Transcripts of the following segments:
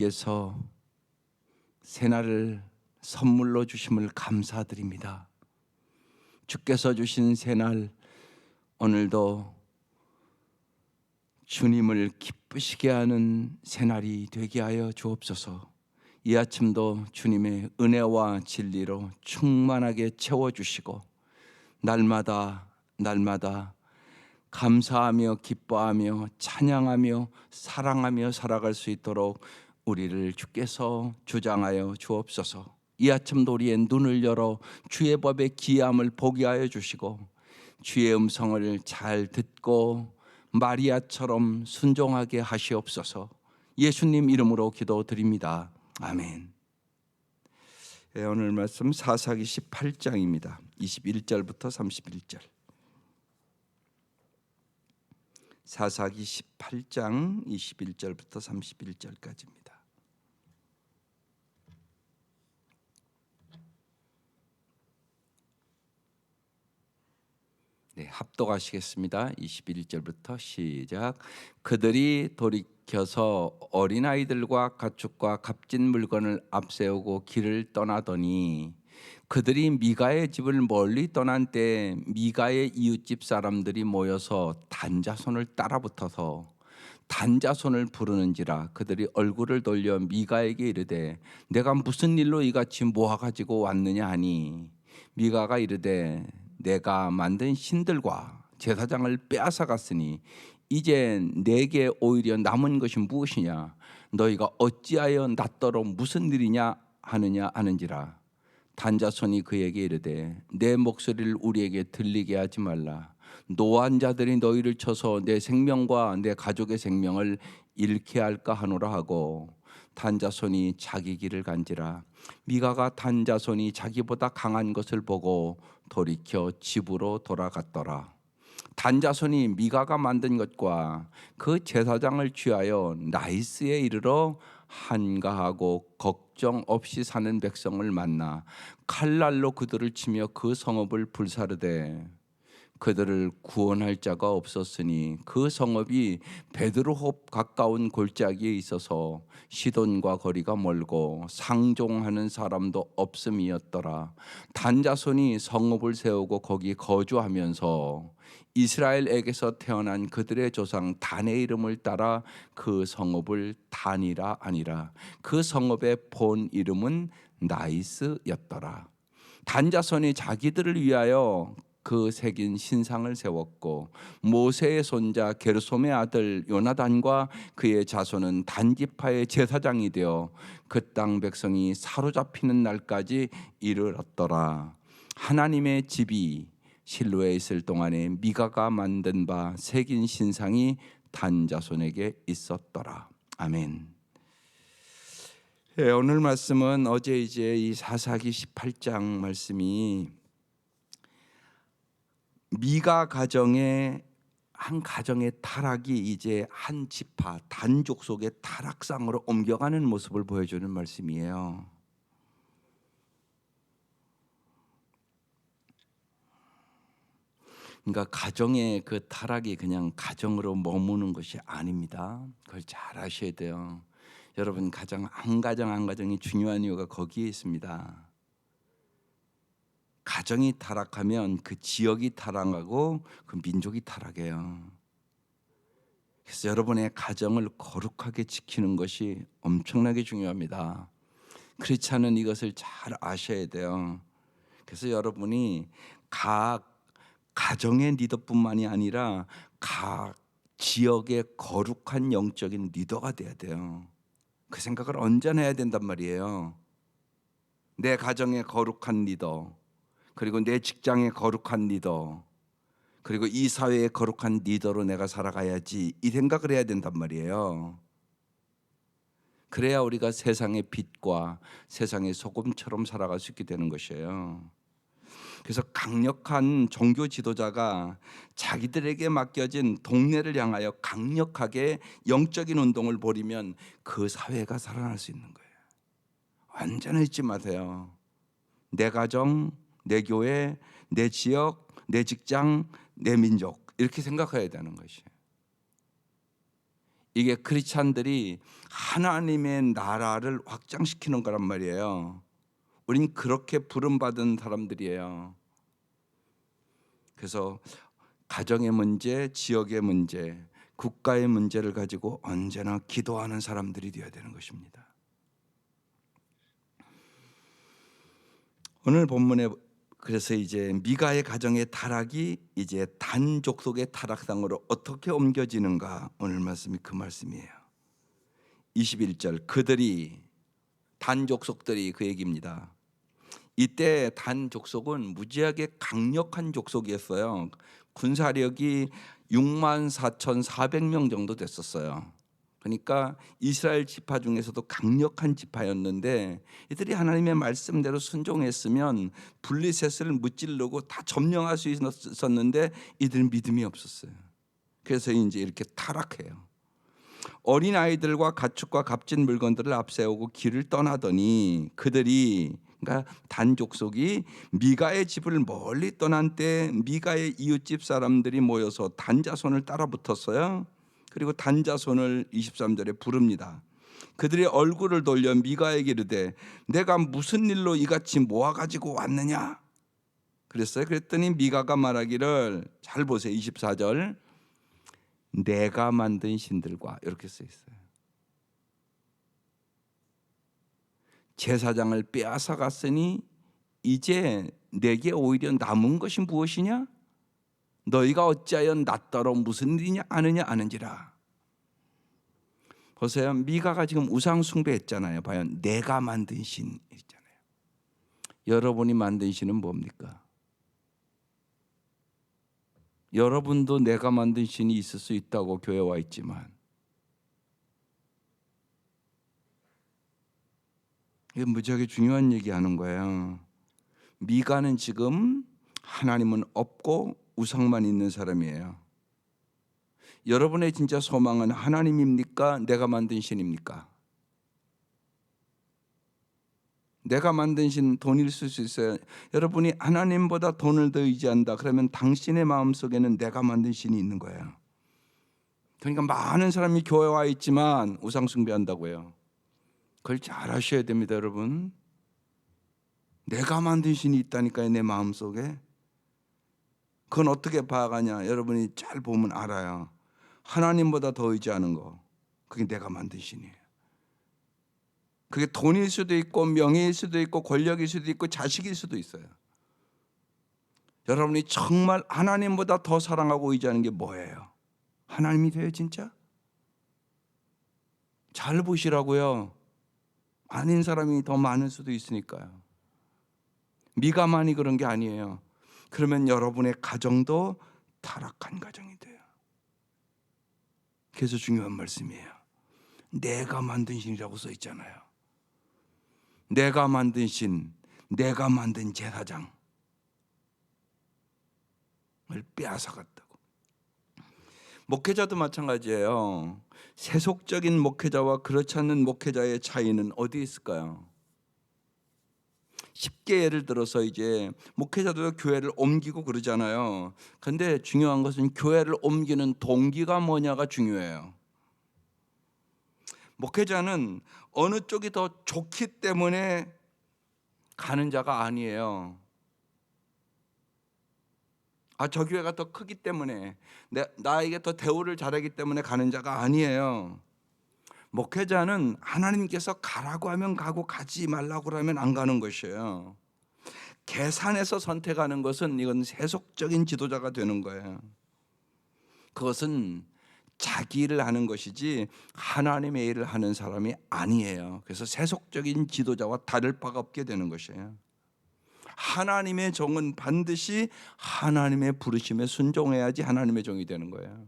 위해서 새날을 선물로 주심을 감사드립니다. 주께서 주신 새날 오늘도 주님을 기쁘시게 하는 새날이 되게 하여 주옵소서. 이 아침도 주님의 은혜와 진리로 충만하게 채워 주시고 날마다 날마다 감사하며 기뻐하며 찬양하며 사랑하며 살아갈 수 있도록 우리를 주께서 주장하여 주옵소서. 이 아침도 우리의 눈을 열어 주의 법의 기함을 보게 하여 주시고 주의 음성을 잘 듣고 마리아처럼 순종하게 하시옵소서. 예수님 이름으로 기도드립니다. 아멘. 예, 오늘 말씀 사사기 18장입니다. 21절부터 31절. 사사기 18장 21절부터 31절까지입니다. 네, 합독하시겠습니다. 21절부터 시작. 그들이 돌이켜서 어린아이들과 가축과 값진 물건을 앞세우고 길을 떠나더니 그들이 미가의 집을 멀리 떠난 때 미가의 이웃집 사람들이 모여서 단자손을 따라붙어서 단자손을 부르는지라 그들이 얼굴을 돌려 미가에게 이르되 내가 무슨 일로 이같이 모아 가지고 왔느냐 하니 미가가 이르되 내가 만든 신들과 제사장을 빼앗아 갔으니 이제 내게 오히려 남은 것이 무엇이냐? 너희가 어찌하여 낫더러 무슨 일이냐 하느냐 하는지라. 단자손이 그에게 이르되 내 목소리를 우리에게 들리게 하지 말라. 노한 자들이 너희를 쳐서 내 생명과 내 가족의 생명을 잃게 할까 하노라 하고 단자손이 자기 길을 간지라. 미가가 단자손이 자기보다 강한 것을 보고 돌이켜 집으로 돌아갔더라. 단자손이 미가가 만든 것과 그 제사장을 취하여 나이스에 이르러 한가하고 걱정 없이 사는 백성을 만나 칼날로 그들을 치며 그 성읍을 불사르되 그들을 구원할 자가 없었으니 그 성읍이 베드로홉 가까운 골짜기에 있어서 시돈과 거리가 멀고 상종하는 사람도 없음이었더라. 단자손이 성읍을 세우고 거기 거주하면서 이스라엘에게서 태어난 그들의 조상 단의 이름을 따라 그 성읍을 단이라 아니라 그 성읍의 본 이름은 나이스였더라. 단자손이 자기들을 위하여 그 새긴 신상을 세웠고 모세의 손자 게르솜의 아들 요나단과 그의 자손은 단지파의 제사장이 되어 그 땅 백성이 사로잡히는 날까지 이르렀더라. 하나님의 집이 실로에 있을 동안에 미가가 만든 바 새긴 신상이 단 자손에게 있었더라. 아멘. 예, 오늘 말씀은 어제 이제 이 사사기 18장 말씀이 미가 가정의 한 가정의 타락이 이제 한 지파 단족 속의 타락상으로 옮겨가는 모습을 보여주는 말씀이에요. 그러니까 가정의 그 타락이 그냥 가정으로 머무는 것이 아닙니다. 그걸 잘 아셔야 돼요. 여러분 가정 한 가정 한 가정이 중요한 이유가 거기에 있습니다. 가정이 타락하면 그 지역이 타락하고 그 민족이 타락해요. 그래서 여러분의 가정을 거룩하게 지키는 것이 엄청나게 중요합니다. 그렇지 않은 이것을 잘 아셔야 돼요. 그래서 여러분이 각 가정의 리더뿐만이 아니라 각 지역의 거룩한 영적인 리더가 돼야 돼요. 그 생각을 언제나 해야 된단 말이에요. 내 가정의 거룩한 리더, 그리고 내 직장의 거룩한 리더, 그리고 이 사회의 거룩한 리더로 내가 살아가야지 이 생각을 해야 된단 말이에요. 그래야 우리가 세상의 빛과 세상의 소금처럼 살아갈 수 있게 되는 것이에요. 그래서 강력한 종교 지도자가 자기들에게 맡겨진 동네를 향하여 강력하게 영적인 운동을 벌이면 그 사회가 살아날 수 있는 거예요. 완전히 잊지 마세요. 내 가정, 내 교회, 내 지역, 내 직장, 내 민족 이렇게 생각해야 되는 것이에요. 이게 크리스찬들이 하나님의 나라를 확장시키는 거란 말이에요. 우린 그렇게 부름 받은 사람들이에요. 그래서 가정의 문제, 지역의 문제, 국가의 문제를 가지고 언제나 기도하는 사람들이 되어야 되는 것입니다. 오늘 본문에 그래서 이제 미가의 가정의 타락이 이제 단족속의 타락상으로 어떻게 옮겨지는가 오늘 말씀이 그 말씀이에요. 21절 그들이 단족속들이 그 얘기입니다. 이때 단족속은 무지하게 강력한 족속이었어요. 군사력이 6만 4,400명 정도 됐었어요. 그러니까 이스라엘 지파 중에서도 강력한 지파였는데 이들이 하나님의 말씀대로 순종했으면 블리셋을 무찔르고 다 점령할 수 있었는데 이들 믿음이 없었어요. 그래서 이제 이렇게 타락해요. 어린 아이들과 가축과 값진 물건들을 앞세우고 길을 떠나더니 그들이 그러니까 단족속이 미가의 집을 멀리 떠난 때 미가의 이웃집 사람들이 모여서 단자손을 따라 붙었어요. 그리고 단자손을 23절에 부릅니다. 그들의 얼굴을 돌려 미가에게 이르되 내가 무슨 일로 이같이 모아 가지고 왔느냐? 그랬어요. 그랬더니 미가가 말하기를 잘 보세요. 24절 내가 만든 신들과 이렇게 써 있어요. 제사장을 빼앗아 갔으니 이제 내게 오히려 남은 것이 무엇이냐? 너희가 어찌하여 낯더러 무슨 일이냐 아느냐 아는지라. 보세요. 미가가 지금 우상 숭배했잖아요. 봐요. 내가 만든 신 있잖아요. 여러분이 만든 신은 뭡니까? 여러분도 내가 만든 신이 있을 수 있다고 교회 와 있지만 이게 무지하게 중요한 얘기하는 거예요. 미가는 지금 하나님은 없고 우상만 있는 사람이에요. 여러분의 진짜 소망은 하나님입니까? 내가 만든 신입니까? 내가 만든 신 돈일 수 있어요. 여러분이 하나님보다 돈을 더 의지한다. 그러면 당신의 마음 속에는 내가 만든 신이 있는 거예요. 그러니까 많은 사람이 교회 와 있지만 우상 숭배한다고요. 그걸 잘 아셔야 됩니다, 여러분. 내가 만든 신이 있다니까요, 내 마음 속에. 그건 어떻게 봐가냐? 여러분이 잘 보면 알아요. 하나님보다 더 의지하는 거. 그게 내가 만든 신이에요. 그게 돈일 수도 있고 명예일 수도 있고 권력일 수도 있고 자식일 수도 있어요. 여러분이 정말 하나님보다 더 사랑하고 의지하는 게 뭐예요? 하나님이 돼요, 진짜? 잘 보시라고요. 아닌 사람이 더 많을 수도 있으니까요. 미가만이 그런 게 아니에요. 그러면 여러분의 가정도 타락한 가정이 돼요. 그래서 중요한 말씀이에요. 내가 만든 신이라고 써 있잖아요. 내가 만든 신, 내가 만든 제사장을 빼앗아갔다고. 목회자도 마찬가지예요. 세속적인 목회자와 그렇지 않는 목회자의 차이는 어디 있을까요? 쉽게 예를 들어서 이제 목회자도 교회를 옮기고 그러잖아요. 근데 중요한 것은 교회를 옮기는 동기가 뭐냐가 중요해요. 목회자는 어느 쪽이 더 좋기 때문에 가는 자가 아니에요. 아, 저 교회가 더 크기 때문에 내, 나에게 더 대우를 잘하기 때문에 가는 자가 아니에요. 목회자는 하나님께서 가라고 하면 가고 가지 말라고 하면 안 가는 것이에요. 계산해서 선택하는 것은 이건 세속적인 지도자가 되는 거예요. 그것은 자기 일을 하는 것이지 하나님의 일을 하는 사람이 아니에요. 그래서 세속적인 지도자와 다를 바가 없게 되는 것이에요. 하나님의 종은 반드시 하나님의 부르심에 순종해야지 하나님의 종이 되는 거예요.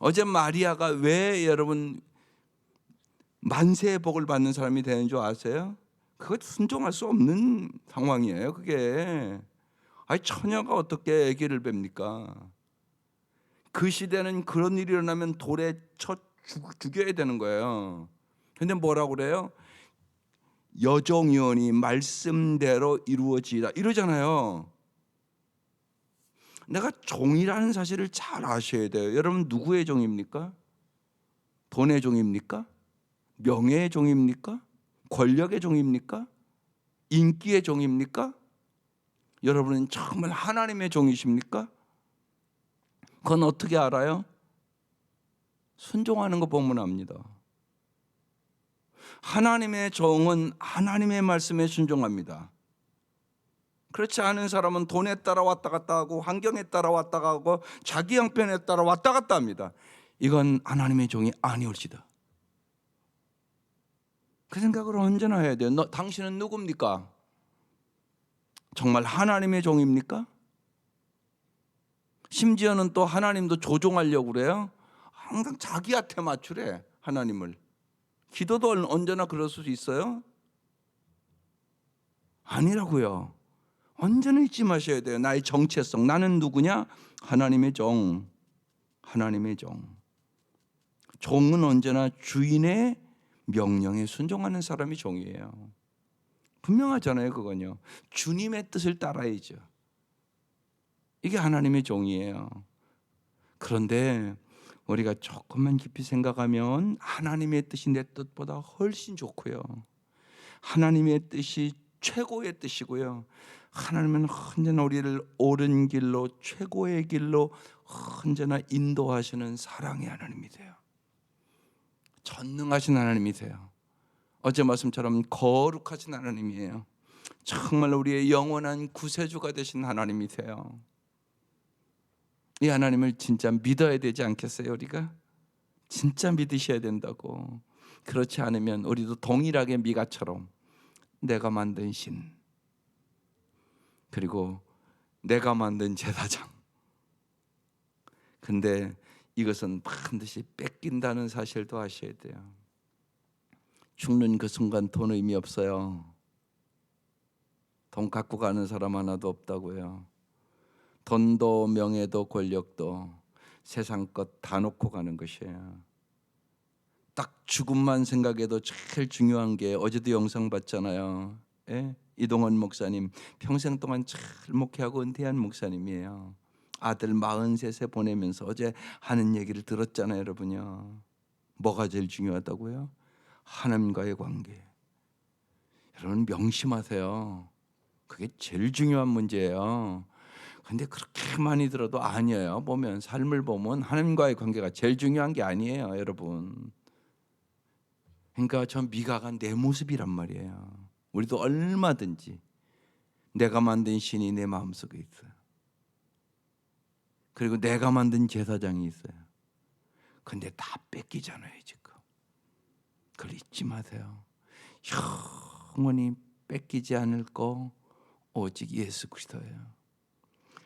어제 마리아가 왜 여러분 만세의 복을 받는 사람이 되는 줄 아세요? 그거 순종할 수 없는 상황이에요. 그게 아니 처녀가 어떻게 아기를 뵙니까? 그 시대는 그런 일이 일어나면 돌에 쳐 죽 여야 되는 거예요. 근데 뭐라고 그래요? 여종이오니 말씀대로 이루어지다 이러잖아요. 내가 종이라는 사실을 잘 아셔야 돼요. 여러분 누구의 종입니까? 돈의 종입니까? 명예의 종입니까? 권력의 종입니까? 인기의 종입니까? 여러분은 정말 하나님의 종이십니까? 그건 어떻게 알아요? 순종하는 거 보면 압니다. 하나님의 종은 하나님의 말씀에 순종합니다. 그렇지 않은 사람은 돈에 따라 왔다 갔다 하고 환경에 따라 왔다 가고 자기 형편에 따라 왔다 갔다 합니다. 이건 하나님의 종이 아니올지다. 그 생각을 언제나 해야 돼요. 너, 당신은 누굽니까? 정말 하나님의 종입니까? 심지어는 또 하나님도 조종하려고 그래요. 항상 자기한테 맞추래 하나님을. 기도도 언제나 그럴 수 있어요? 아니라고요. 언제나 잊지 마셔야 돼요. 나의 정체성. 나는 누구냐? 하나님의 종. 하나님의 종. 종은 언제나 주인의 명령에 순종하는 사람이 종이에요. 분명하잖아요, 그건요. 주님의 뜻을 따라야죠. 이게 하나님의 종이에요. 그런데 우리가 조금만 깊이 생각하면 하나님의 뜻이 내 뜻보다 훨씬 좋고요. 하나님의 뜻이 최고의 뜻이고요. 하나님은 언제나 우리를 옳은 길로 최고의 길로 언제나 인도하시는 사랑의 하나님이세요. 전능하신 하나님이세요. 어제 말씀처럼 거룩하신 하나님이에요. 정말 우리의 영원한 구세주가 되신 하나님이세요. 이 하나님을 진짜 믿어야 되지 않겠어요, 우리가? 진짜 믿으셔야 된다고. 그렇지 않으면 우리도 동일하게 미가처럼 내가 만든 신 그리고 내가 만든 제사장. 근데 이것은 반드시 뺏긴다는 사실도 아셔야 돼요. 죽는 그 순간 돈 의미 없어요. 돈 갖고 가는 사람 하나도 없다고요. 돈도 명예도 권력도 세상 것 다 놓고 가는 것이에요. 딱 죽음만 생각해도 제일 중요한 게 어제도 영상 봤잖아요. 예? 이동원 목사님 평생 동안 잘 목회하고 은퇴한 목사님이에요. 아들 43세 보내면서 어제 하는 얘기를 들었잖아요, 여러분요. 뭐가 제일 중요하다고요? 하나님과의 관계. 여러분 명심하세요. 그게 제일 중요한 문제예요. 근데 그렇게 많이 들어도 아니에요. 보면 삶을 보면 하나님과의 관계가 제일 중요한 게 아니에요, 여러분. 그러니까 전 미가가 내 모습이란 말이에요. 우리도 얼마든지 내가 만든 신이 내 마음속에 있어요. 그리고 내가 만든 제사장이 있어요. 근데 다 뺏기잖아요, 지금. 그걸 잊지 마세요. 영원히 뺏기지 않을 거 오직 예수 그리스도예요.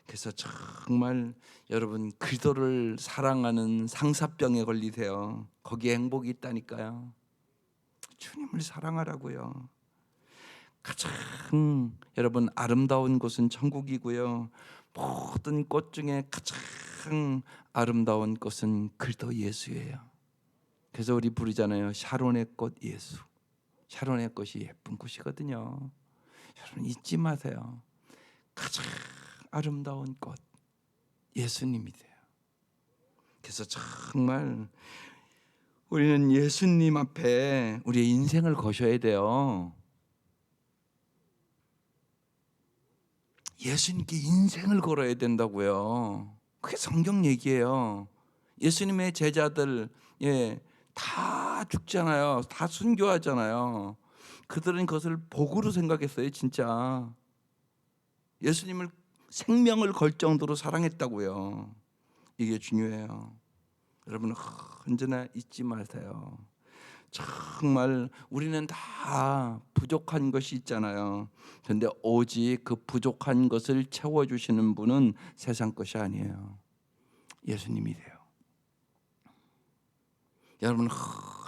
그래서 정말 여러분 그리스도를 사랑하는 상사병에 걸리세요. 거기에 행복이 있다니까요. 주님을 사랑하라고요. 가장 여러분 아름다운 곳은 천국이고요. 모든 꽃 중에 가장 아름다운 꽃은 그리스도 예수예요. 그래서 우리 부르잖아요. 샤론의 꽃 예수. 샤론의 꽃이 예쁜 꽃이거든요. 여러분 잊지 마세요. 가장 아름다운 꽃 예수님이세요. 그래서 정말 우리는 예수님 앞에 우리의 인생을 거셔야 돼요. 예수님께 인생을 걸어야 된다고요. 그게 성경 얘기예요. 예수님의 제자들 예, 다 죽잖아요. 다 순교하잖아요. 그들은 그것을 복으로 생각했어요, 진짜. 예수님을 생명을 걸 정도로 사랑했다고요. 이게 중요해요. 여러분 언제나 잊지 마세요. 정말 우리는 다 부족한 것이 있잖아요. 그런데 오직 그 부족한 것을 채워 주시는 분은 세상 것이 아니에요. 예수님이세요. 여러분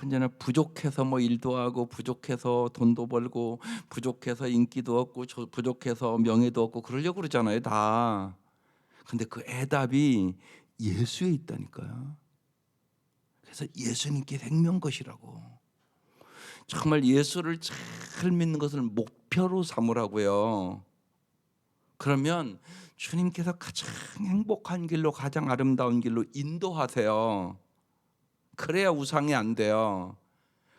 언제나 부족해서 뭐 일도 하고 부족해서 돈도 벌고 부족해서 인기도 얻고 부족해서 명예도 얻고 그러려고 그러잖아요 다. 근데 그 해답이 예수에 있다니까요. 그래서 예수님께 생명 것이라고. 정말 예수를 잘 믿는 것을 목표로 삼으라고요. 그러면 주님께서 가장 행복한 길로 가장 아름다운 길로 인도하세요. 그래야 우상이 안 돼요.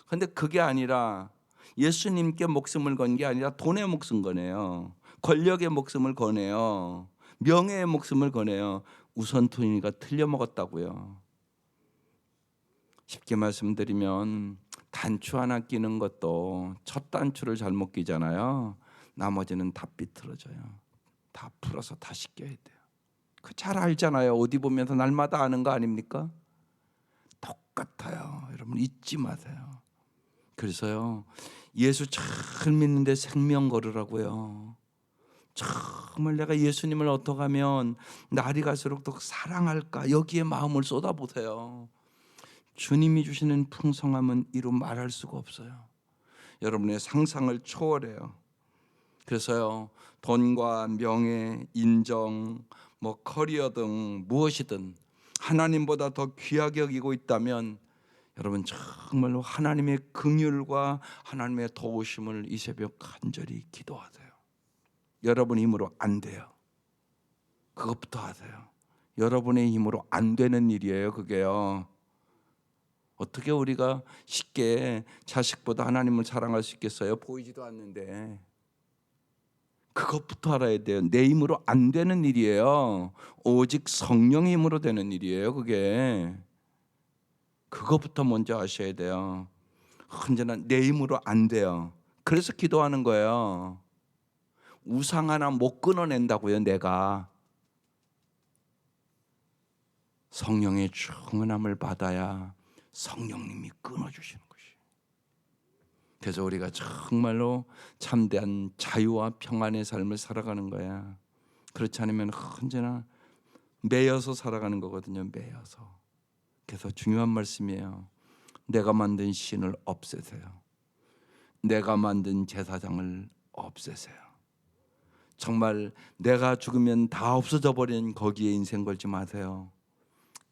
근데 그게 아니라 예수님께 목숨을 건 게 아니라 돈의 목숨 거네요. 권력의 목숨을 거네요. 명예의 목숨을 거네요. 우선순위가 틀려 먹었다고요. 쉽게 말씀드리면 단추 하나 끼는 것도 첫 단추를 잘못 끼잖아요. 나머지는 다 삐뚤어져요. 다 풀어서 다시 껴야 돼요. 그 잘 알잖아요. 어디 보면서 날마다 아는 거 아닙니까? 똑같아요. 여러분 잊지 마세요. 그래서요. 예수 잘 믿는데 생명 걸으라고요. 정말 내가 예수님을 어떻게 하면 날이 갈수록 더 사랑할까 여기에 마음을 쏟아보세요. 주님이 주시는 풍성함은 이루 말할 수가 없어요. 여러분의 상상을 초월해요. 그래서요 돈과 명예, 인정, 뭐 커리어 등 무엇이든 하나님보다 더 귀하게 여기고 있다면 여러분 정말로 하나님의 긍휼과 하나님의 도우심을 이 새벽 간절히 기도하세요. 여러분 힘으로 안 돼요. 그것부터 하세요. 여러분의 힘으로 안 되는 일이에요. 그게요. 어떻게 우리가 쉽게 자식보다 하나님을 사랑할 수 있겠어요? 보이지도 않는데. 그것부터 알아야 돼요. 내 힘으로 안 되는 일이에요. 오직 성령의 힘으로 되는 일이에요. 그게. 그것부터 먼저 아셔야 돼요. 언제나 내 힘으로 안 돼요. 그래서 기도하는 거예요. 우상 하나 못 끊어낸다고요, 내가. 성령의 충만함을 받아야 성령님이 끊어주시는 것이. 그래서 우리가 정말로 참대한 자유와 평안의 삶을 살아가는 거야. 그렇지 않으면 언제나 매여서 살아가는 거거든요. 매여서. 그래서 중요한 말씀이에요. 내가 만든 신을 없애세요. 내가 만든 제사장을 없애세요. 정말 내가 죽으면 다 없어져 버린 거기에 인생 걸지 마세요.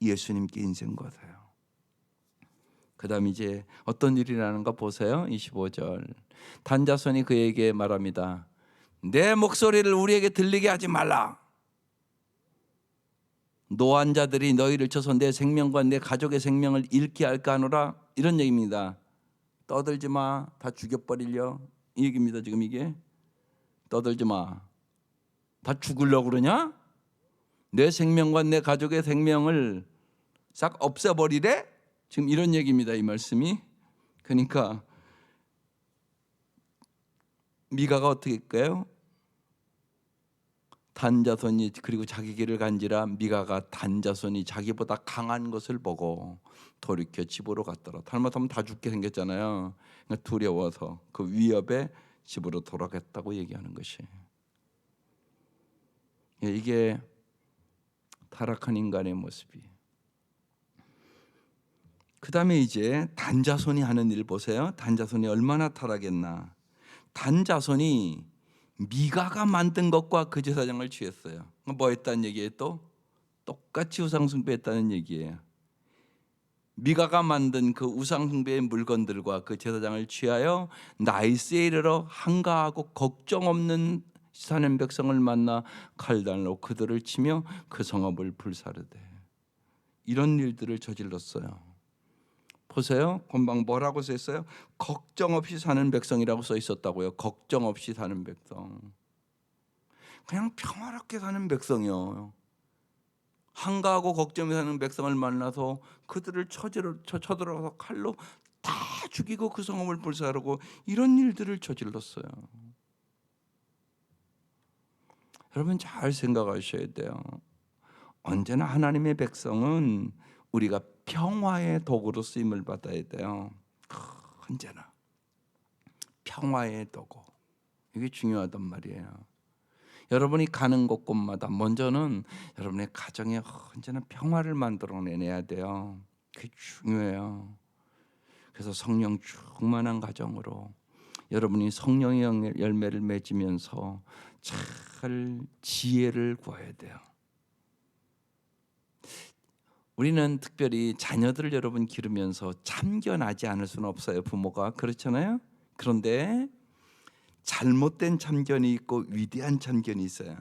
예수님께 인생 거세요. 그다음 이제 어떤 일이 나는가 보세요. 25절. 단자손이 그에게 말합니다. 내 목소리를 우리에게 들리게 하지 말라. 노한 자들이 너희를 쳐서 내 생명과 내 가족의 생명을 잃게 할까 하노라 이런 얘기입니다. 떠들지 마. 다 죽여버리려. 이 얘기입니다. 지금 이게. 떠들지 마. 다 죽으려고 그러냐? 내 생명과 내 가족의 생명을 싹 없애버리래? 지금 이런 얘기입니다. 이 말씀이. 그러니까 미가가 어떻게 할까요? 단자손이 그리고 자기 길을 간지라 미가가 단자손이 자기보다 강한 것을 보고 돌이켜 집으로 갔더라. 잘못하면 다 죽게 생겼잖아요. 그러니까 두려워서 그 위협에 집으로 돌아갔다고 얘기하는 것이. 예, 이게 타락한 인간의 모습이. 그 다음에 이제 단자손이 하는 일 보세요. 단자손이 얼마나 타락했나. 단자손이 미가가 만든 것과 그 제사장을 취했어요. 뭐 했다는 얘기예요 또? 똑같이 우상숭배했다는 얘기예요. 미가가 만든 그 우상숭배의 물건들과 그 제사장을 취하여 나이스에 이르러 한가하고 걱정 없는 사는 백성을 만나 칼날로 그들을 치며 그 성읍을 불사르되 이런 일들을 저질렀어요. 보세요. 금방 뭐라고 써 있어요? 걱정 없이 사는 백성이라고 써 있었다고요. 걱정 없이 사는 백성. 그냥 평화롭게 사는 백성이요. 한가하고 걱정이 사는 백성을 만나서 그들을 쳐들어, 쳐들어서 칼로 다 죽이고 그 성읍을 불사르고 이런 일들을 저질렀어요. 여러분 잘 생각하셔야 돼요. 언제나 하나님의 백성은 우리가 평화의 도구로 쓰임을 받아야 돼요. 언제나 평화의 도구 이게 중요하단 말이에요. 여러분이 가는 곳곳마다 먼저는 여러분의 가정에 언제나 평화를 만들어내야 돼요. 그게 중요해요. 그래서 성령 충만한 가정으로 여러분이 성령의 열매를 맺으면서 잘 지혜를 구해야 돼요. 우리는 특별히 자녀들을 여러분 기르면서 참견하지 않을 수는 없어요. 부모가 그렇잖아요. 그런데 잘못된 참견이 있고 위대한 참견이 있어요.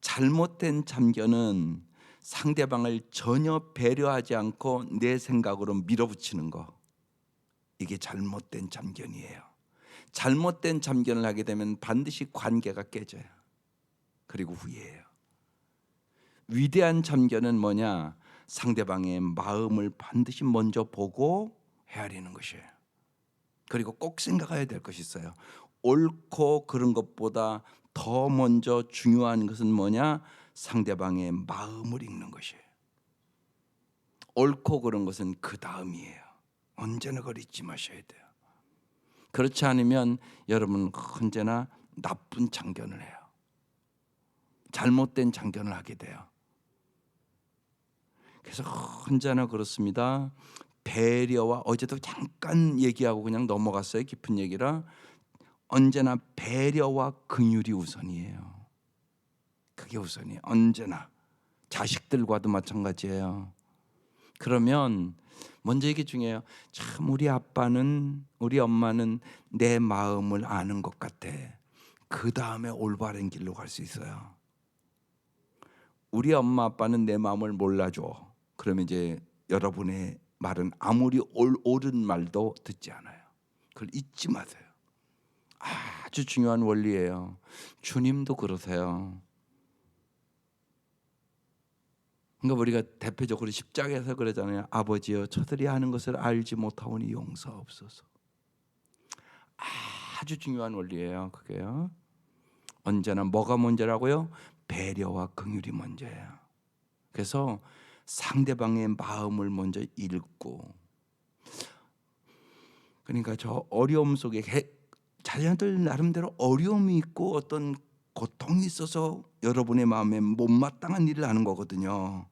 잘못된 참견은 상대방을 전혀 배려하지 않고 내 생각으로 밀어붙이는 거. 이게 잘못된 참견이에요. 잘못된 참견을 하게 되면 반드시 관계가 깨져요. 그리고 후회해요. 위대한 참견은 뭐냐? 상대방의 마음을 반드시 먼저 보고 헤아리는 것이에요. 그리고 꼭 생각해야 될 것이 있어요. 옳고 그런 것보다 더 먼저 중요한 것은 뭐냐? 상대방의 마음을 읽는 것이에요. 옳고 그런 것은 그 다음이에요. 언제나 그걸 잊지 마셔야 돼요. 그렇지 않으면 여러분 언제나 나쁜 참견을 해요. 잘못된 참견을 하게 돼요. 그래서 언제나 그렇습니다. 배려와 어제도 잠깐 얘기하고 그냥 넘어갔어요. 깊은 얘기라 언제나 배려와 긍휼이 우선이에요. 그게 우선이에요. 언제나 자식들과도 마찬가지예요. 그러면 먼저 이게 중요해요. 참 우리 아빠는 우리 엄마는 내 마음을 아는 것 같아. 그 다음에 올바른 길로 갈 수 있어요. 우리 엄마 아빠는 내 마음을 몰라줘. 그러면 이제 여러분의 말은 아무리 옳, 옳은 말도 듣지 않아요. 그걸 잊지 마세요. 아주 중요한 원리예요. 주님도 그러세요. 그러니까 우리가 대표적으로 십자가에서 그러잖아요. 아버지여 저들이 하는 것을 알지 못하오니 용서없소서. 아주 중요한 원리예요. 그게요. 언제나 뭐가 먼저라고요? 배려와 긍휼이 먼저예요. 그래서 상대방의 마음을 먼저 읽고 그러니까 저 어려움 속에 자녀들 나름대로 어려움이 있고 어떤 고통이 있어서 여러분의 마음에 못마땅한 일을 하는 거거든요.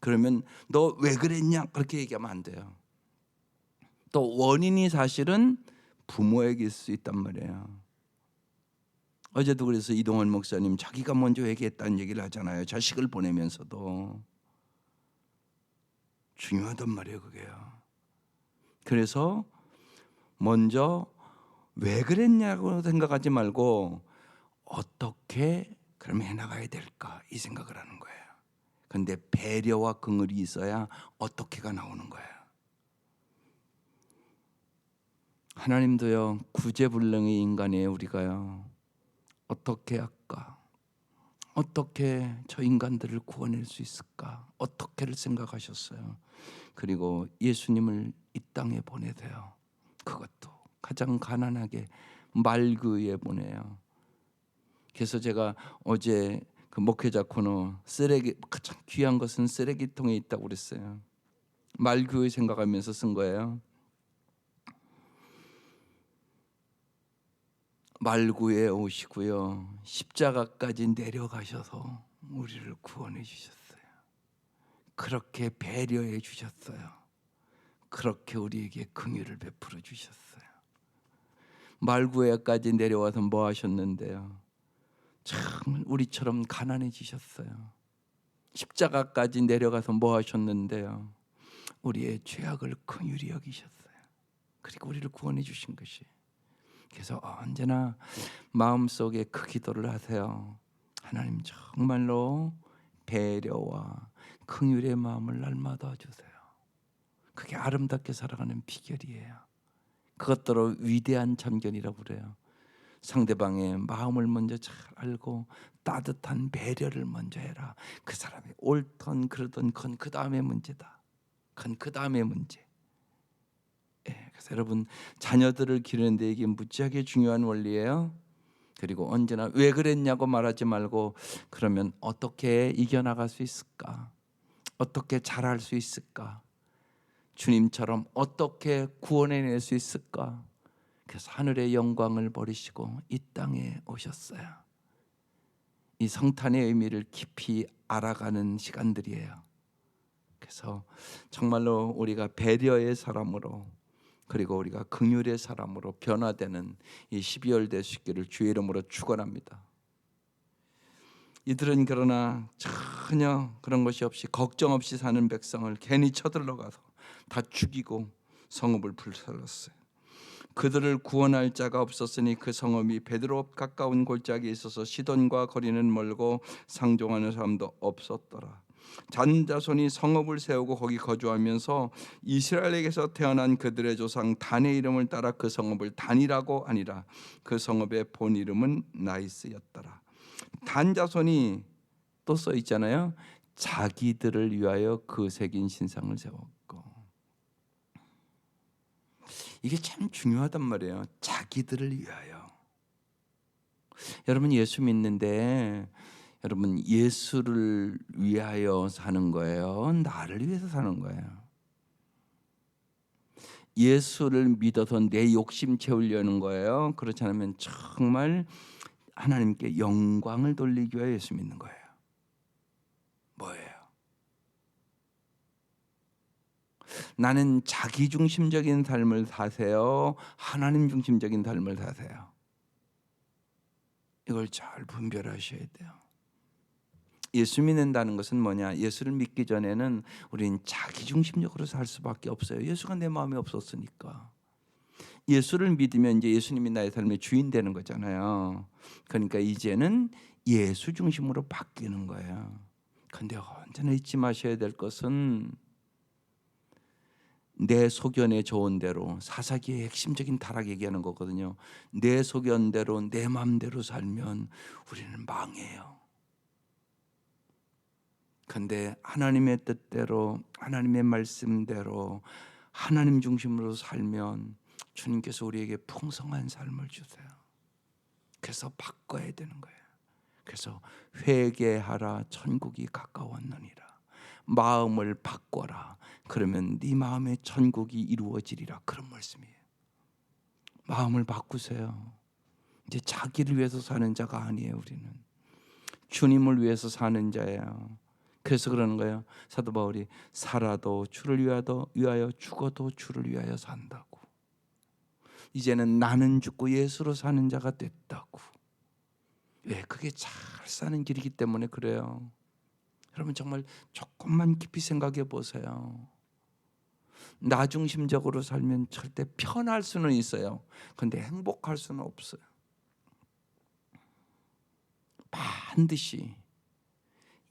그러면 너 왜 그랬냐 그렇게 얘기하면 안 돼요. 또 원인이 사실은 부모에게 있을 수 있단 말이에요. 어제도 그래서 이동원 목사님 자기가 먼저 얘기했다는 얘기를 하잖아요. 자식을 보내면서도 중요하단 말이에요, 그게요. 그래서 먼저 왜 그랬냐고 생각하지 말고 어떻게 그럼 해나가야 될까 이 생각을 하는 거예요. 근데 배려와 긍휼이 있어야 어떻게가 나오는 거예요. 하나님도요 구제불능의 인간이에요 우리가요 어떻게 할까 어떻게 저 인간들을 구원할 수 있을까 어떻게를 생각하셨어요 그리고 예수님을 이 땅에 보내세요 그것도 가장 가난하게 말그에 보내요 그래서 제가 어제 그 목회자 코너 쓰레기 가장 귀한 것은 쓰레기통에 있다고 그랬어요. 말교회 생각하면서 쓴 거예요. 말구에 오시고요. 십자가까지 내려가셔서 우리를 구원해 주셨어요. 그렇게 배려해 주셨어요. 그렇게 우리에게 긍휼을 베풀어 주셨어요. 말구에까지 내려와서 뭐 하셨는데요? 참 우리처럼 가난해지셨어요. 십자가까지 내려가서 뭐 하셨는데요? 우리의 죄악을 긍휼히 여기셨어요. 그리고 우리를 구원해 주신 것이. 그래서 언제나 마음속에 그 기도를 하세요. 하나님 정말로 배려와 긍휼의 마음을 날마다 주세요. 그게 아름답게 살아가는 비결이에요. 그것들을 위대한 참견이라고 그래요. 상대방의 마음을 먼저 잘 알고 따뜻한 배려를 먼저 해라. 그 사람이 옳던 그러던 그건 그 다음의 문제다. 그건 그 다음의 문제. 예, 그래서 여러분 자녀들을 기르는데 이게 무지하게 중요한 원리예요. 그리고 언제나 왜 그랬냐고 말하지 말고 그러면 어떻게 이겨나갈 수 있을까? 어떻게 잘할 수 있을까? 주님처럼 어떻게 구원해낼 수 있을까? 그래서 하늘의 영광을 버리시고 이 땅에 오셨어요. 이 성탄의 의미를 깊이 알아가는 시간들이에요. 그래서 정말로 우리가 배려의 사람으로 그리고 우리가 긍휼의 사람으로 변화되는 이 12월 되시기를 주의 이름으로 축원합니다. 이들은 그러나 전혀 그런 것이 없이 걱정 없이 사는 백성을 괜히 쳐들러 가서 다 죽이고 성읍을 불살랐어요. 그들을 구원할 자가 없었으니 그 성읍이 베드로 가까운 골짜기에 있어서 시돈과 거리는 멀고 상종하는 사람도 없었더라. 잔자손이 성읍을 세우고 거기 거주하면서 이스라엘에게서 태어난 그들의 조상 단의 이름을 따라 그 성읍을 단이라고 하니라. 그 성읍의 본 이름은 나이스였더라. 단자손이 또 써 있잖아요. 자기들을 위하여 그 새긴 신상을 세웠고 이게 참 중요하단 말이에요. 자기들을 위하여. 여러분 예수 믿는데 여러분 예수를 위하여 사는 거예요. 나를 위해서 사는 거예요. 예수를 믿어서 내 욕심 채우려는 거예요. 그렇지 않으면 정말 하나님께 영광을 돌리기 위해 예수 믿는 거예요. 뭐예요? 나는 자기 중심적인 삶을 사세요. 하나님 중심적인 삶을 사세요. 이걸 잘 분별하셔야 돼요. 예수 믿는다는 것은 뭐냐? 예수를 믿기 전에는 우리는 자기 중심적으로 살 수밖에 없어요. 예수가 내 마음에 없었으니까. 예수를 믿으면 이제 예수님이 나의 삶의 주인 되는 거잖아요. 그러니까 이제는 예수 중심으로 바뀌는 거예요. 근데 언제나 잊지 마셔야 될 것은 내 소견에 좋은 대로 사사기의 핵심적인 타락 얘기하는 거거든요. 내 소견대로 내 마음대로 살면 우리는 망해요. 근데 하나님의 뜻대로 하나님의 말씀대로 하나님 중심으로 살면 주님께서 우리에게 풍성한 삶을 주세요. 그래서 바꿔야 되는 거예요. 그래서 회개하라 천국이 가까웠느니라. 마음을 바꿔라. 그러면 네 마음의 천국이 이루어지리라. 그런 말씀이에요. 마음을 바꾸세요. 이제 자기를 위해서 사는 자가 아니에요, 우리는. 주님을 위해서 사는 자예요. 그래서 그러는 거예요. 사도 바울이 살아도 주를 위하여, 위하여 죽어도 주를 위하여 산다고. 이제는 나는 죽고 예수로 사는 자가 됐다고. 왜? 그게 잘 사는 길이기 때문에 그래요. 여러분 정말 조금만 깊이 생각해 보세요. 나 중심적으로 살면 절대 편할 수는 있어요. 근데 행복할 수는 없어요. 반드시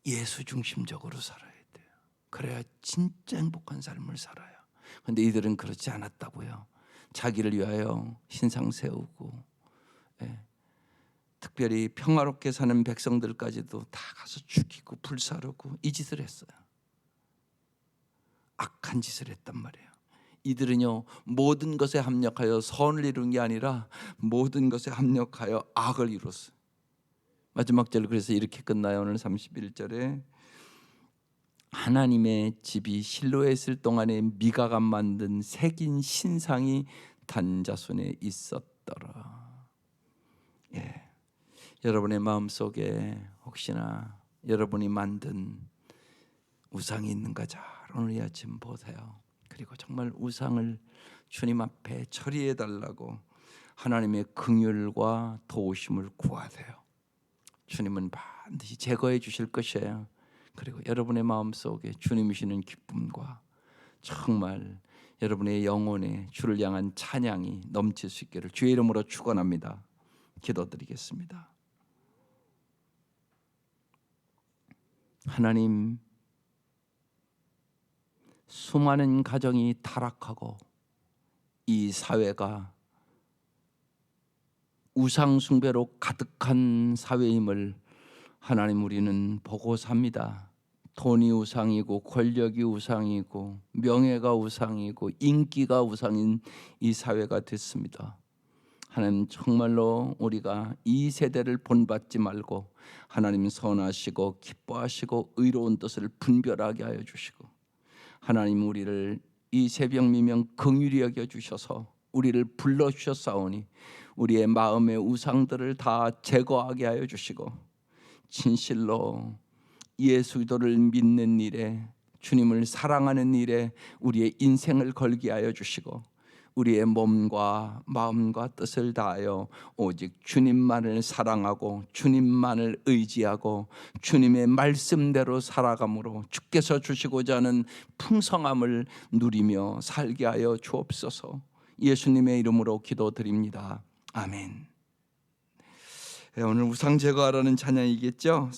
예수 중심적으로 살아야 돼요. 그래야 진짜 행복한 삶을 살아요. 근데 이들은 그렇지 않았다고요. 자기를 위하여 신상 세우고 예. 특별히 평화롭게 사는 백성들까지도 다 가서 죽이고 불사르고 이 짓을 했어요. 악한 짓을 했단 말이에요. 이들은요 모든 것에 합력하여 선을 이룬 게 아니라 모든 것에 합력하여 악을 이뤘어요. 마지막 절 그래서 이렇게 끝나요. 오늘 31절에 하나님의 집이 실로에 있을 동안에 미가가 만든 새긴 신상이 단자손에 있었더라. 예. 여러분의 마음 속에 혹시나 여러분이 만든 우상이 있는가 잘 오늘 이 아침 보세요. 그리고 정말 우상을 주님 앞에 처리해 달라고 하나님의 긍휼과 도우심을 구하세요. 주님은 반드시 제거해 주실 것이에요. 그리고 여러분의 마음 속에 주님이시는 기쁨과 정말 여러분의 영혼에 주를 향한 찬양이 넘칠 수 있기를 주의 이름으로 축원합니다. 기도드리겠습니다. 하나님 수많은 가정이 타락하고 이 사회가 우상 숭배로 가득한 사회임을 하나님 우리는 보고 삽니다. 돈이 우상이고 권력이 우상이고 명예가 우상이고 인기가 우상인 이 사회가 됐습니다. 하나님 정말로 우리가 이 세대를 본받지 말고 하나님 선하시고 기뻐하시고 의로운 뜻을 분별하게 하여 주시고 하나님 우리를 이 새벽 미명 긍휼히 여겨 주셔서 우리를 불러 주셨사오니 우리의 마음의 우상들을 다 제거하게 하여 주시고 진실로 예수도를 믿는 일에 주님을 사랑하는 일에 우리의 인생을 걸게 하여 주시고 우리의 몸과 마음과 뜻을 다하여 오직 주님만을 사랑하고 주님만을 의지하고 주님의 말씀대로 살아감으로 주께서 주시고자 하는 풍성함을 누리며 살게 하여 주옵소서. 예수님의 이름으로 기도드립니다. 아멘. 예, 오늘 우상 제거하라는 찬양이겠죠?